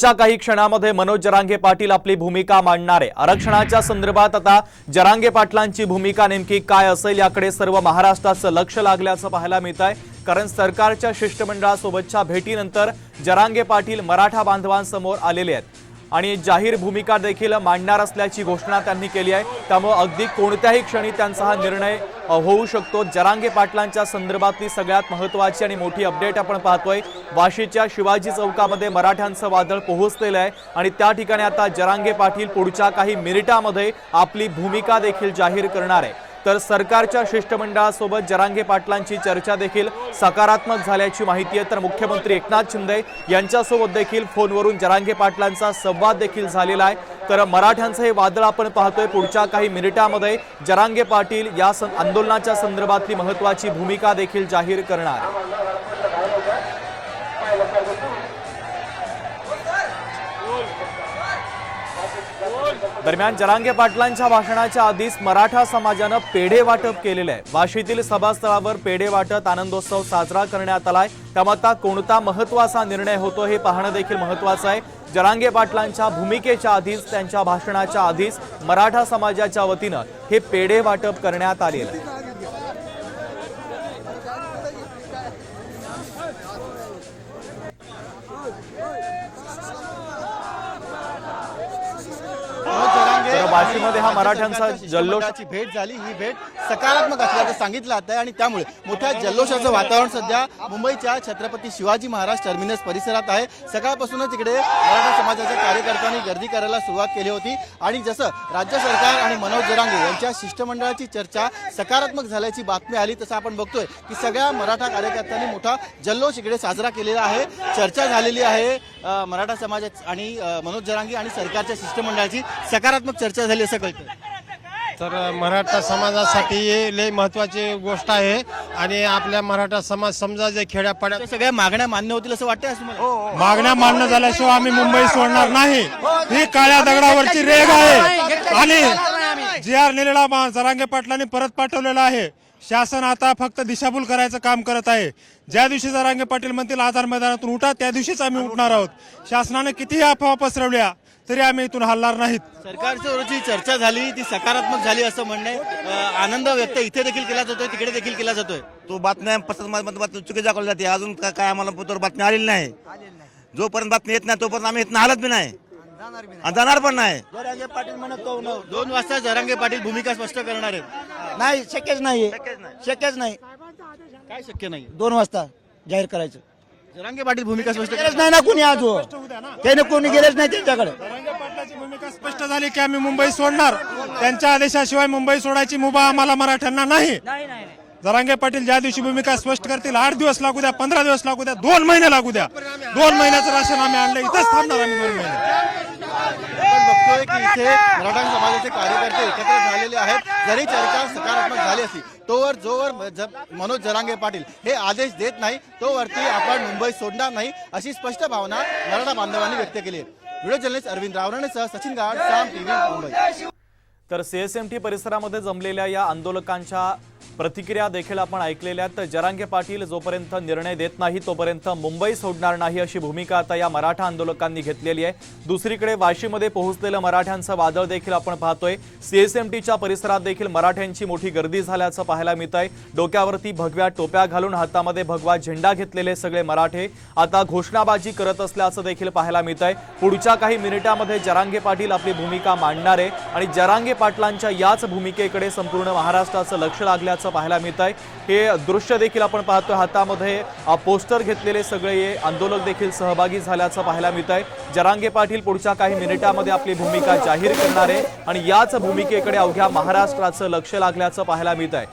च्या काही क्षणामध्ये मनोज जरांगे पाटील आपली भूमिका मांडणार. आहे आरक्षणाच्या संदर्भात आता जरांगे पाटलांची भूमिका नेमकी काय असेल याकडे सर्व महाराष्ट्राचं लक्ष लागल्याचं पाहायला मिळत आहे. कारण सरकारच्या शिष्टमंडळासोबतच्या भेटीनंतर जरांगे पाटील मराठा बांधवांसमोर आलेले आहेत. आणि जाहीर भूमिका देखील मांडणार असल्याची घोषणा त्यांनी केली आहे. त्यामुळं अगदी कोणत्याही क्षणी त्यांचा हा निर्णय होऊ शकतो. जरांगे पाटलांच्या संदर्भातली सगळ्यात महत्त्वाची आणि मोठी अपडेट आपण पाहतोय. वाशीच्या शिवाजी चौकामध्ये मराठ्यांचं वादळ पोहोचलेलं आहे आणि त्या ठिकाणी आता जरांगे पाटील पुढच्या काही मिनिटामध्ये आपली भूमिका देखील जाहीर करणार आहे. तर सरकारच्या शिष्टमंडळासोबत जरांगे पाटलांची चर्चा देखील सकारात्मक झाल्याची माहिती आहे. तर मुख्यमंत्री एकनाथ शिंदे यांच्यासोबत देखील फोनवरून जरांगे पाटलांचा संवाद देखील झालेला आहे. तर मराठ्यांचं हे वादळ आपण पाहतोय. पुढच्या काही मिनिटामध्ये जरांगे पाटील या सं- आंदोलनाच्या संदर्भातली महत्वाची भूमिका देखील जाहीर करणार दरम्यान जरांगे पाटलांच्या भाषणाच्या आधीच मराठा समाजानं पेढे वाटप केलेलं आहे. वाशीतील सभास्थळावर पेढे वाटत आनंदोत्सव साजरा करण्यात आलाय. त्यामुळे आता कोणता महत्त्वाचा निर्णय होतो हे पाहणं देखील महत्वाचं आहे. जरांगे पाटलांच्या भूमिकेच्या आधीच त्यांच्या भाषणाच्या आधीच मराठा समाजाच्या वतीनं हे पेढे वाटप करण्यात आलेलं आहे. वाशीमध्ये हा मराठ्यांचा जल्लोष ची भेट झाली. ही भेट सकारात्मक असल्याचं सांगितलं जात आहे आणि त्यामुळे मोठ्या जल्लोषाचं वातावरण सध्या मुंबईच्या छत्रपती शिवाजी महाराज टर्मिनस परिसरात आहे. सकाळपासूनच इकडे मराठा समाजाच्या कार्यकर्त्यांनी गर्दी करायला सुरुवात केली होती. आणि जसं राज्य सरकार आणि मनोज जरांगे यांच्या शिष्टमंडळाची चर्चा सकारात्मक झाल्याची बातमी आली तसं आपण बघतोय की सगळ्या मराठा कार्यकर्त्यांनी मोठा जल्लोष इकडे साजरा केलेला आहे. चर्चा झालेली आहे मराठा समाज आणि मनोज जरांगे आणि सरकारच्या शिष्टमंडळाची सकारात्मक चर्चा झाली असं कळतं. तर मराठा समाजासाठी हे लय महत्वाची गोष्ट आहे आणि आपल्या मराठा समाज समजा जे खेड्यापाड्यात सगळ्या मागण्या मान्य होतील असं वाटतंय असं मागण्या मान्य झाल्याशिवाय आम्ही मुंबई सोडणार नाही. ही काळ्या दगडावरची रेग आहे. आणि जी आर लिहिलेला मा- जरांगे पाटलांनी परत पाठवलेला आहे. शासन आता फक्त दिशाभूल करायचं काम करत आहे. ज्या दिवशी जरांगे पाटील म्हणतील आधार मैदानातून उठा त्या दिवशीच आम्ही उठणार आहोत. शासनाने कितीही अफवा पसरवल्या तरी आम्ही इथून हलणार नाहीत. सरकारच्या जी चर्चा झाली ती सकारात्मक झाली असं म्हणणे आनंद व्यक्त इथे देखील केला जातोय तिकडे देखील केला जातोय. तो बातम्या प्रसारमाध्यमातून चुकी दाखवली जाते. अजून का- काय आम्हाला पुतवर बातमी आलेली नाही. जोपर्यंत बातमी येत नाही तोपर्यंत आम्ही इथं हालत बी नाही. आणि जाणार पण नाही. जरांगे पाटील म्हणत तो न- दोन वाजता जरांगे पाटील भूमिका स्पष्ट करणार आहेत. नाही शक्यच नाही. शक्यच नाही. काय शक्य नाही? दोन वाजता जाहीर करायचं. जरांगे पाटील भूमिका स्पष्ट गेलेच नाही ना कुणी अजून त्याने कोणी गेलेच नाही त्यांच्याकडे. पाटलाची भूमिका स्पष्ट झाली की आम्ही मुंबई सोडणार. त्यांच्या आदेशाशिवाय मुंबई सोडायची मुभा आम्हाला मराठ्यांना नाही. जरांगे पाटील ज्या दिवशी भूमिका स्पष्ट करतील आठ दिवस लागू द्या पंधरा दिवस लागू द्या दोन महिने लागू द्या. दोन महिन्याचं राशन आम्ही आणलं इथंच थांबणार आम्ही दोन महिने. इथे मराठा समाजाचे कार्यकर्ते एकत्र झालेले आहेत. जरी चर्चा सकारात्मक झाली असली तोवर जोवर मनोज जरांगे पाटील हे आदेश देत नाही तोवरती आपण मुंबई सोडणार नाही अशी स्पष्ट भावना मराठा बांधवांनी व्यक्त केली आहे. व्हिडिओ जर्नलिस्ट अरविंद रावणेसह सचिन गाड साम टीव्ही मुंबई. तर सीएसएमटी परिसरामध्ये जमलेल्या या आंदोलकांच्या प्रतिक्रिया देखील आपण ऐकलेल्या आहेत. तर जरांगे पाटील जोपर्यंत निर्णय देत नाही तोपर्यंत मुंबई सोडणार नाही अशी भूमिका आता या मराठा आंदोलकांनी घेतलेली आहे. दुसरीकडे वाशीमध्ये पोहोचलेलं मराठ्यांचं वादळ देखील आपण पाहतोय. सीएसएमटीच्या परिसरात देखील मराठ्यांची मोठी गर्दी झाल्याचं पाहायला मिळत आहे डोक्यावरती भगव्या टोप्या घालून हातामध्ये भगवा झेंडा घेतलेले सगळे मराठे आता घोषणाबाजी करत असल्याचं देखील पाहायला मिळत आहे पुढच्या काही मिनिटामध्ये जरांगे पाटील आपली भूमिका मांडणार आहे आणि जरांगे पाटलांच्या याच भूमिकेकडे संपूर्ण महाराष्ट्राचं लक्ष लागल्याचं पाहायला मिळत आहे. हे दृश्य देखील आपण पाहतोय. हातामध्ये पोस्टर घेतलेले सगळे आंदोलक देखील सहभागी झाल्याचं पाहायला मिळत आहे. जरांगे पाटील पुढच्या काही मिनिटामध्ये आपली भूमिका जाहीर करणार आहे आणि याच भूमिकेकडे अवघ्या महाराष्ट्राचं लक्ष लागल्याचं पाहायला मिळत आहे.